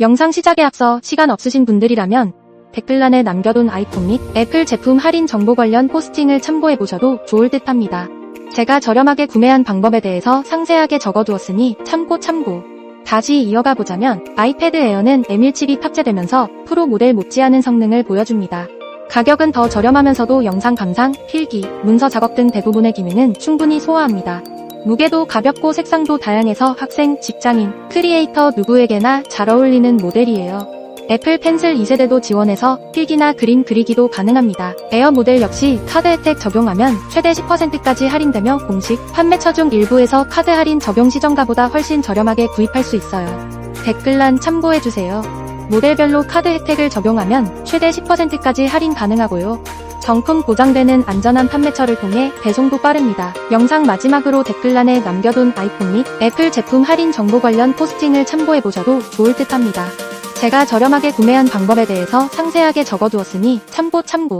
영상 시작에 앞서 시간 없으신 분들이라면 댓글란에 남겨둔 아이폰 및 애플 제품 할인 정보 관련 포스팅을 참고해보셔도 좋을 듯 합니다. 제가 저렴하게 구매한 방법에 대해서 상세하게 적어두었으니 참고 참고. 다시 이어가 보자면 아이패드 에어는 M1칩이 탑재되면서 프로 모델 못지않은 성능을 보여줍니다. 가격은 더 저렴하면서도 영상 감상, 필기, 문서 작업 등 대부분의 기능은 충분히 소화합니다. 무게도 가볍고 색상도 다양해서 학생, 직장인, 크리에이터 누구에게나 잘 어울리는 모델이에요. 애플 펜슬 2세대도 지원해서 필기나 그림 그리기도 가능합니다. 에어 모델 역시 카드 혜택 적용하면 최대 10%까지 할인되며 공식 판매처 중 일부에서 카드 할인 적용 시정가보다 훨씬 저렴하게 구입할 수 있어요. 댓글란 참고해주세요. 모델별로 카드 혜택을 적용하면 최대 10%까지 할인 가능하고요. 정품 보장되는 안전한 판매처를 통해 배송도 빠릅니다. 영상 마지막으로 댓글란에 남겨둔 아이폰 및 애플 제품 할인 정보 관련 포스팅을 참고해보셔도 좋을 듯 합니다. 제가 저렴하게 구매한 방법에 대해서 상세하게 적어두었으니 참고 참고.